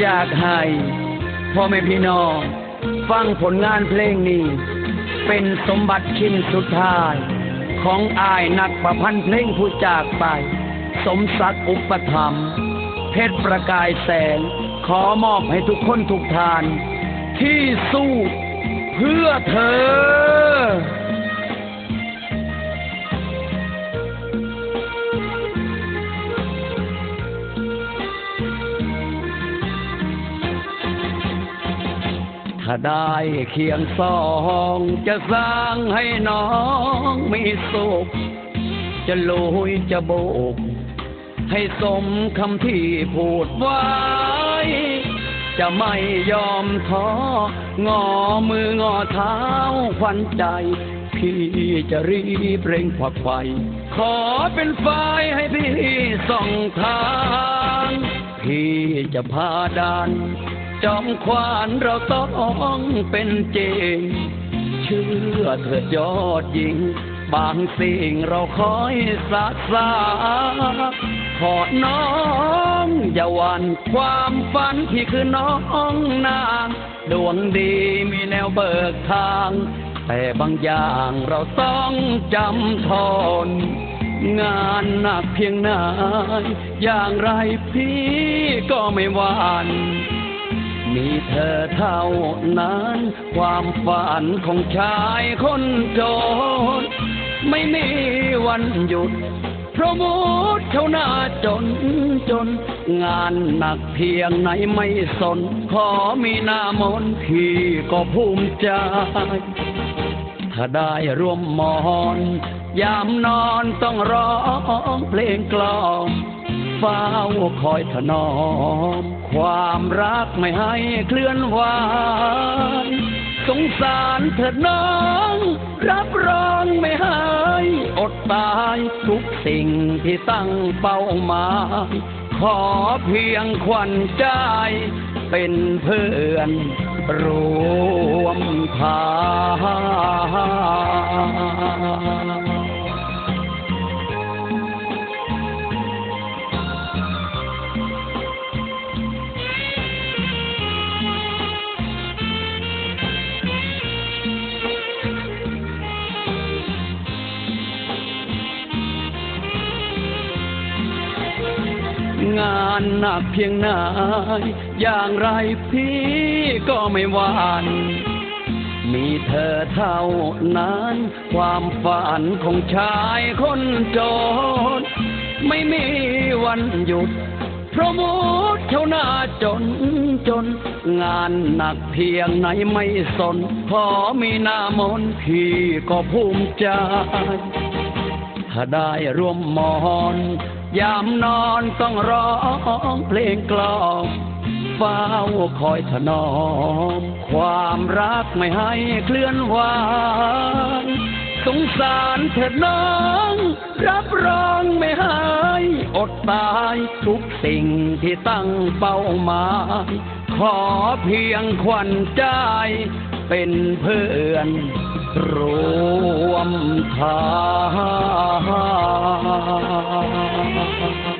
อยากให้พ่อแม่พี่น้องฟังผลงานเพลงนี้ เป็นสมบัติชิ้นสุดท้าย ของอายนักประพันธ์เพลงผู้จากไป สมศักดิ์อุปถัมเพชรประกายแสง ขอมอบให้ทุกคนทุกทาน ที่สู้เพื่อเธอ ถ้าได้เคียงสองจะสร้างให้น้องมีสุข จะลุยจะโบก ให้สมคำที่พูดไว้ จะไม่ยอมท้องอมืองอเท้าควันใจ พี่จะรีบเร่งผักไฟ ขอเป็นไฟให้พี่ส่องทาง พี่จะพาดาน จอมควานเราต้องเป็นจริง เชื่อเถิดยอดหญิง บางสิ่งเราคอยสักษาขอน้องอย่าหวันความฝันที่คือน้องนางดวงดีมีแนวเบิกทาง แต่บางอย่างเราต้องจำทน งานหนักเพียงไหนอย่างไรพี่ก็ไม่หวาน มีเธอเท่านั้น ความฝันของชายคนจน ไม่มีวันหยุด เพราะมุดเขาหน้าจนจน งานหนักเพียงไหนไม่สน ขอมีหน้ามนพี่ก็ภูมิใจ ถ้าได้ร่วมมอน ยามนอนต้องร้องเพลงกล่อม เฝ้าคอยถนอม ความรักไม่ให้เคลื่อนไหวสงสารเถิดน้อง รับรองไม่ให้อดตายทุกสิ่งที่ตั้งเป้าหมายขอเพียงควันใจ เป็นเพื่อนรวมทาง งานหนักเพียงไหนอย่างไรพี่ก็ไม่หวานมีเธอเท่านั้น ความฝันของชายคนจน ไม่มีวันหยุด เพราะมุดเท่าหน้าจนจน งานหนักเพียงไหนไม่สนพอมีหน้ามนพี่ก็ภูมิใจ ถ้าได้ร่วมมอน ยามนอนต้องร้องเพลงกล่อมเฝ้าคอยถนอม ความรักไม่ให้เคลื่อนไหวสงสารเถิดน้อง รับรองไม่ให้อดตายทุกสิ่งที่ตั้งเป้าหมาย ขอเพียงควันใจ เป็นเพื่อนรวมทาง